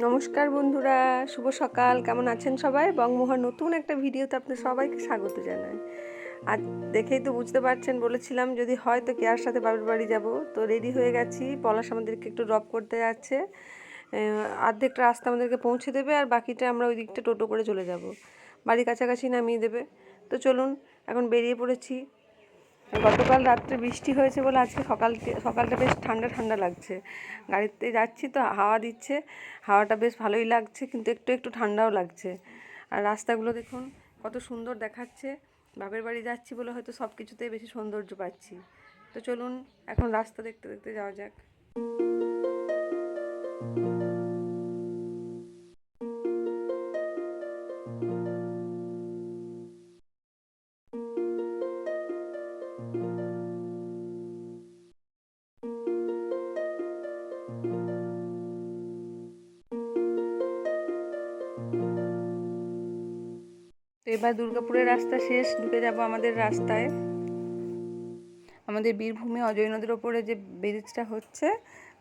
নমস্কার বন্ধুরা, শুভ সকাল। কেমন আছেন সবাই? বংমোহর নতুন একটা ভিডিওতে আপনার সবাইকে স্বাগত জানাই। আজ দেখেই তো বুঝতে পারছেন, বলেছিলাম যদি হয় তো কেয়ার সাথে বাবার বাড়ি যাব। তো রেডি হয়ে গেছি। পলাশ আমাদেরকে একটু ড্রপ করতে যাচ্ছে। অর্ধেকটা রাস্তা আমাদেরকে পৌঁছে দেবে আর বাকিটা আমরা ওই দিকটা টোটো করে চলে যাব। বাড়ির কাছাকাছি নামিয়ে দেবে। তো চলুন, এখন বেরিয়ে পড়েছি। গতকাল রাত্রে বৃষ্টি হয়েছে বলে আজকে সকাল সকালটা বেশ ঠান্ডা ঠান্ডা লাগছে। গাড়িতে যাচ্ছি তো হাওয়া দিচ্ছে, হাওয়াটা বেশ ভালোই লাগছে, কিন্তু একটু একটু ঠান্ডাও লাগছে। আর রাস্তাগুলো দেখুন, কত সুন্দর দেখাচ্ছে। বাপের বাড়ি যাচ্ছি বলে হয়তো সব কিছুতেই বেশি সৌন্দর্য পাচ্ছি। তো চলুন, এখন রাস্তা দেখতে দেখতে যাওয়া যাক। তো এবার দুর্গাপুরের রাস্তা শেষ, ঢুকে যাব আমাদের রাস্তায়। আমাদের বীরভূমে অজয় নদীর ওপরে যে ব্রিজটা হচ্ছে,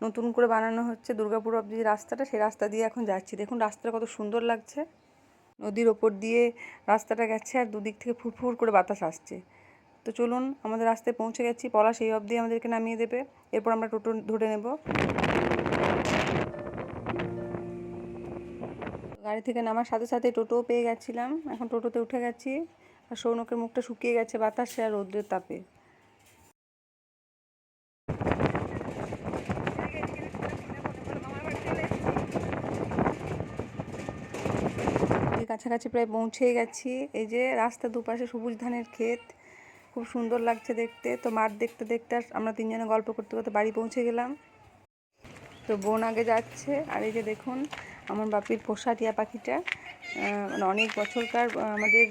নতুন করে বানানো হচ্ছে দুর্গাপুর অব্দি যে রাস্তাটা, সেই রাস্তা দিয়ে এখন যাচ্ছি। দেখুন, রাস্তাটা কত সুন্দর লাগছে। নদীর ওপর দিয়ে রাস্তাটা গেছে আর দুদিক থেকে ফুরফুর করে বাতাস আসছে। তো চলুন, আমাদের রাস্তায় পৌঁছে গেছি। পলা সেই অবধি আমাদেরকে নামিয়ে দেবে। এরপর আমরা টোটো ধরে নেব। গাড়ি থেকে নামার সাথে সাথে টোটোও পেয়ে গেছিলাম। এখন টোটোতে উঠে গেছি আর সৌনকের মুখটা শুকিয়ে গেছে বাতাসে আর রৌদ্রের তাপে। কাছাকাছি প্রায় পৌঁছে গেছি। এই যে রাস্তা দুপাশে সবুজ ধানের ক্ষেত, খুব সুন্দর লাগছে দেখতে। তো মাঠ দেখতে দেখতে আমরা তিনজনে গল্প করতে করতে বাড়ি পৌঁছে গেলাম। তো বোন আগে যাচ্ছে আর এই যে দেখুন আমার বাপির পোষা টিয়া পাখিটা আহ, মানে অনেক বছরকার আমাদের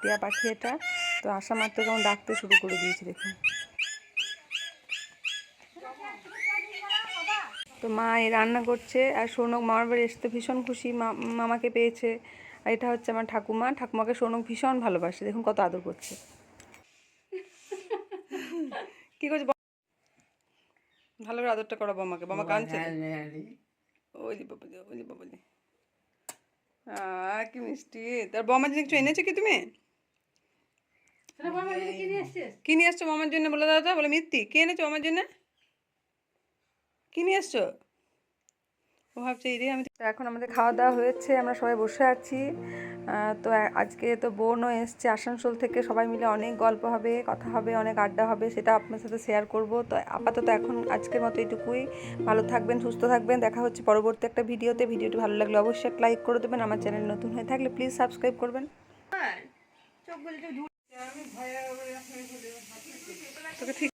টিয়া পাখি এটা। তো আসা মাত্র কেমন ডাকতে শুরু করে দিয়েছি দেখুন। তো মা এই রান্না করছে আর সৌনক মামার বাড়ি এসে তো ভীষণ খুশি। মা- মামাকে পেয়েছে। আর এটা হচ্ছে আমার ঠাকুমা। ঠাকুমাকে সৌনক ভীষণ ভালোবাসে। দেখুন কত আদর করছে। কি করছে? ভালো করে আদরটা করো বামাকে বামা কাঁদছে। ওই বাবলি ওলি বাবলি কি মিষ্টি। তার বমার জন্য কিছু এনেছো কি তুমি? কি নিয়ে আসছো মামার জন্য? বলে দাদা বলে মিত্তি। কে এনেছো আমার জন্য? কি নিয়ে এসছো? ও ভাবছে এই রে আমি তো- এখন আমাদের খাওয়া দাওয়া হয়েছে আমরা সবাই বসে আছি। তো আজকে তো বোনও এসছে আসানসোল থেকে সবাই মিলে অনেক গল্প হবে কথা হবে অনেক আড্ডা হবে সেটা আপনার সাথে শেয়ার করব। তো আপাতত এখন আজকের মতো এইটুকুই ভালো থাকবেন সুস্থ থাকবেন দেখা হচ্ছে পরবর্তী একটা ভিডিওতে। ভিডিওটি ভালো লাগলে অবশ্যই একটা লাইক করে দেবেন আমার চ্যানেল নতুন হয়ে থাকলে প্লিজ সাবস্ক্রাইব করবেন। তোকে ঠিক